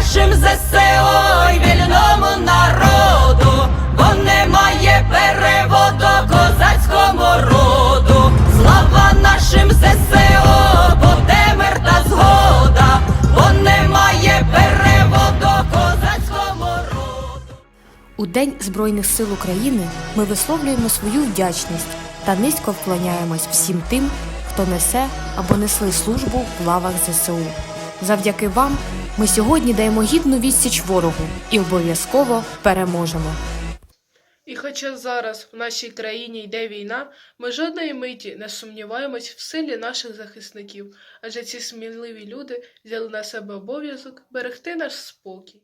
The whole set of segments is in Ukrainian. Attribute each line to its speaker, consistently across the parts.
Speaker 1: нашим ЗСО й вільному народу, бо немає переводу козацькому роду. Слава нашим ЗСО, буде мир та згода, бо немає переводу козацькому роду.
Speaker 2: У День Збройних сил України ми висловлюємо свою вдячність та низько вклоняємось всім тим, хто несе або несли службу в лавах ЗСУ. Завдяки вам ми сьогодні даємо гідну відсіч ворогу і обов'язково переможемо.
Speaker 3: І хоча зараз в нашій країні йде війна, ми жодної миті не сумніваємось в силі наших захисників, адже ці сміливі люди взяли на себе обов'язок берегти наш спокій.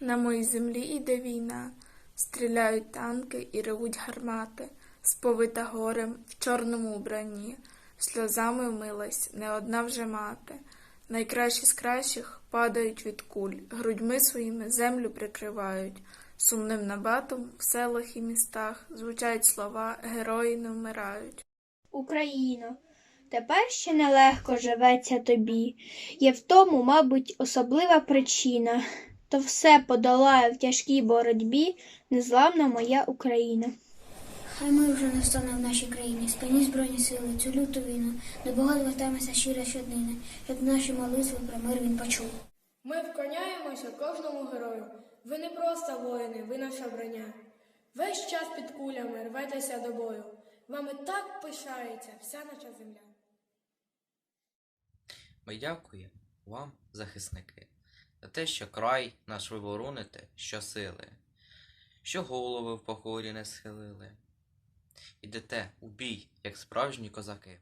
Speaker 4: На моїй землі іде війна, стріляють танки і ревуть гармати, сповита горем в чорному убранні, сльозами вмилась не одна вже мати. Найкращі з кращих падають від куль, грудьми своїми землю прикривають. Сумним набатом в селах і містах звучать слова Герої не вмирають.
Speaker 5: Україно, тепер ще нелегко живеться тобі. Є в тому, мабуть, особлива причина. То все подолає в тяжкій боротьбі незламна моя Україна.
Speaker 6: Хай ми вже не стане в нашій країні. Спині збройні сили цю люту війну. До Бога звертаємося щиро щоднини, щоб наші молитви про мир він почув.
Speaker 7: Ми вклоняємося кожному герою. Ви не просто воїни, ви наша броня. Весь час під кулями рветеся до бою. Вами так пишається вся наша земля.
Speaker 8: Ми дякуємо вам, захисники, за те, що край наш ви вороните щосили, що голови в покорі не схилили. Ідете у бій, як справжні козаки.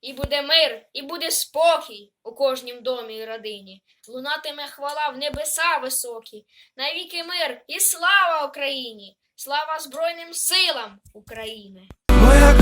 Speaker 9: І буде мир, і буде спокій у кожнім домі і родині. Лунатиме хвала в небеса високі, навіки мир і слава Україні! Слава Збройним силам України!
Speaker 1: Моя